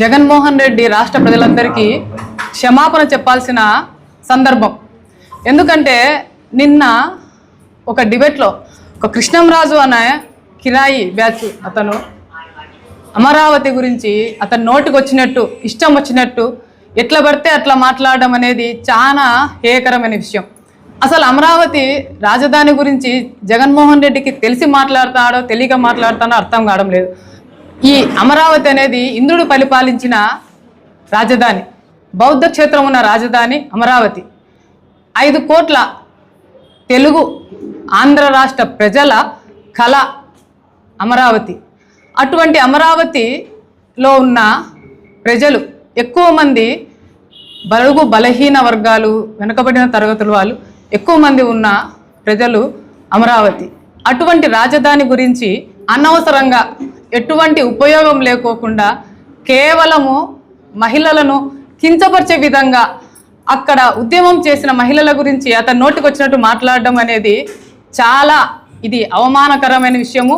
జగన్మోహన్ రెడ్డి రాష్ట్ర ప్రజలందరికీ క్షమాపణ చెప్పాల్సిన సందర్భం. ఎందుకంటే నిన్న ఒక డిబేట్లో ఒక కృష్ణంరాజు అనే కిరాయి బ్యాచ్ అతను అమరావతి గురించి అతను నోటికి వచ్చినట్టు ఇష్టం వచ్చినట్టు ఎట్లా పడితే అట్లా మాట్లాడడం అనేది చాలా హేయకరమైన విషయం. అసలు అమరావతి రాజధాని గురించి జగన్మోహన్ రెడ్డికి తెలిసి మాట్లాడతాడో తెలియక మాట్లాడతాడో అర్థం కావడం లేదు. ఈ అమరావతి అనేది ఇంద్రుడు పరిపాలించిన రాజధాని బౌద్ధ క్షేత్రం ఉన్న రాజధాని అమరావతి. ఐదు కోట్ల తెలుగు ఆంధ్ర రాష్ట్ర ప్రజల కళ అమరావతి. అటువంటి అమరావతిలో ఉన్న ప్రజలు ఎక్కువ మంది బలుగు బలహీన వర్గాలు వెనుకబడిన తరగతుల వాళ్ళు ఎక్కువ మంది ఉన్న ప్రజలు అమరావతి. అటువంటి రాజధాని గురించి అనవసరంగా ఎటువంటి ఉపయోగం లేకోకుండా కేవలము మహిళలను కించపరిచే విధంగా అక్కడ ఉద్యమం చేసిన మహిళల గురించి అతని నోటికి వచ్చినట్టు మాట్లాడడం అనేది చాలా ఇది అవమానకరమైన విషయము.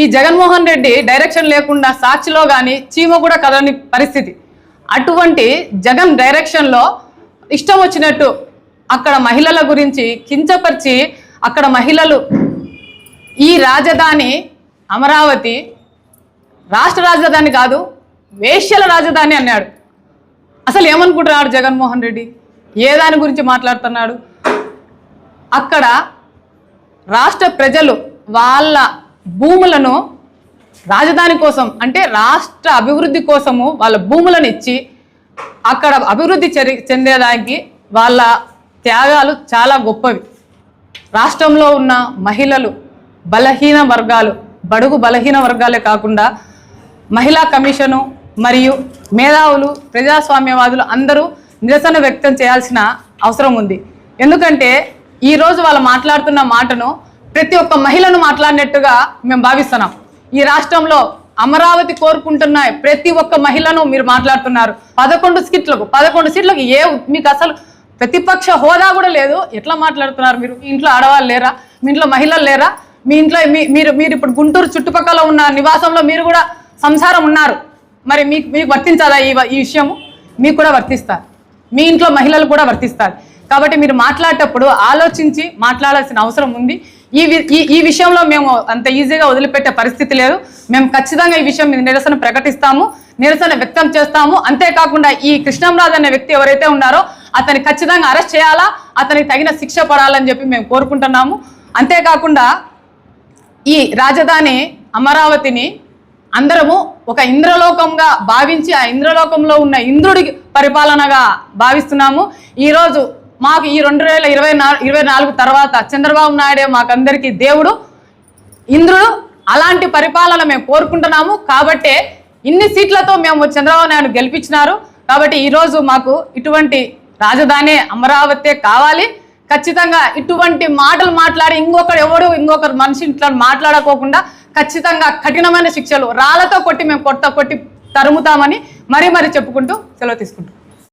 ఈ జగన్మోహన్ రెడ్డి డైరెక్షన్ లేకుండా సాక్షిలో కానీ చీమ కూడా కదలని పరిస్థితి. అటువంటి జగన్ డైరెక్షన్లో ఇష్టం వచ్చినట్టు అక్కడ మహిళల గురించి కించపరిచి అక్కడ మహిళలు ఈ రాజధాని అమరావతి రాష్ట్ర రాజధాని కాదు వేశ్యల రాజధాని అన్నాడు. అసలు ఏమనుకుంటున్నాడు జగన్మోహన్ రెడ్డి? ఏ దాని గురించి మాట్లాడుతున్నాడు? అక్కడ రాష్ట్ర ప్రజలు వాళ్ళ భూములను రాజధాని కోసం అంటే రాష్ట్ర అభివృద్ధి కోసము వాళ్ళ భూములను ఇచ్చి అక్కడ అభివృద్ధి చెందేదానికి వాళ్ళ త్యాగాలు చాలా గొప్పవి. రాష్ట్రంలో ఉన్న మహిళలు బలహీన వర్గాలు బడుగు బలహీన వర్గాలే కాకుండా మహిళా కమిషను మరియు మేధావులు ప్రజాస్వామ్యవాదులు అందరూ నిరసన వ్యక్తం చేయాల్సిన అవసరం ఉంది. ఎందుకంటే ఈరోజు వాళ్ళు మాట్లాడుతున్న మాటను ప్రతి ఒక్క మహిళను మాట్లాడినట్టుగా మేము భావిస్తున్నాం. ఈ రాష్ట్రంలో అమరావతి కోరుకుంటున్న ప్రతి ఒక్క మహిళను మీరు మాట్లాడుతున్నారు. పదకొండు సీట్లకు పదకొండు సీట్లకు ఏ మీకు అసలు ప్రతిపక్ష హోదా కూడా లేదు. ఎట్లా మాట్లాడుతున్నారు మీరు? మీ ఇంట్లో ఆడవాళ్ళు లేరా? మీ ఇంట్లో మహిళలు లేరా? మీ ఇంట్లో మీ- మీరు మీరు ఇప్పుడు గుంటూరు చుట్టుపక్కల ఉన్న నివాసంలో మీరు కూడా సంసారం ఉన్నారు. మరి మీకు మీకు వర్తించాలా ఈ ఈ విషయము? మీకు కూడా వర్తిస్తారు. మీ ఇంట్లో మహిళలు కూడా వర్తిస్తారు. కాబట్టి మీరు మాట్లాడేటప్పుడు ఆలోచించి మాట్లాడాల్సిన అవసరం ఉంది. ఈ వి- ఈ ఈ విషయంలో మేము అంత ఈజీగా వదిలిపెట్టే పరిస్థితి లేదు. మేము ఖచ్చితంగా ఈ విషయం మీద నిరసన ప్రకటిస్తాము నిరసన వ్యక్తం చేస్తాము. అంతేకాకుండా ఈ కృష్ణంరాజు అనే వ్యక్తి ఎవరైతే ఉన్నారో అతన్ని ఖచ్చితంగా అరెస్ట్ చేయాలా అతనికి తగిన శిక్ష పడాలని చెప్పి మేము కోరుకుంటున్నాము. అంతేకాకుండా ఈ రాజధాని అమరావతిని అందరము ఒక ఇంద్రలోకంగా భావించి ఆ ఇంద్రలోకంలో ఉన్న ఇంద్రుడి పరిపాలనగా భావిస్తున్నాము. ఈరోజు మాకు ఈ రెండు వేల ఇరవై ఇరవై నాలుగు తర్వాత చంద్రబాబు నాయుడే మాకందరికీ దేవుడు ఇంద్రుడు. అలాంటి పరిపాలన మేము కోరుకుంటున్నాము. కాబట్టే ఇన్ని సీట్లతో మేము చంద్రబాబు నాయుడు గెలిపించినారు. కాబట్టి ఈరోజు మాకు ఇటువంటి రాజధాని అమరావతి కావాలి. ఖచ్చితంగా ఇటువంటి మాటలు మాట్లాడి ఇంకొకరు ఎవడు ఇంకొకరు మనిషి ఇట్లా మాట్లాడకోకుండా ఖచ్చితంగా కఠినమైన శిక్షలు రాళ్ళతో కొట్టి మేము కొట్ట కొట్టి తరుముతామని మరీ మరీ చెప్పుకుంటూ సెలవు తీసుకుంటాం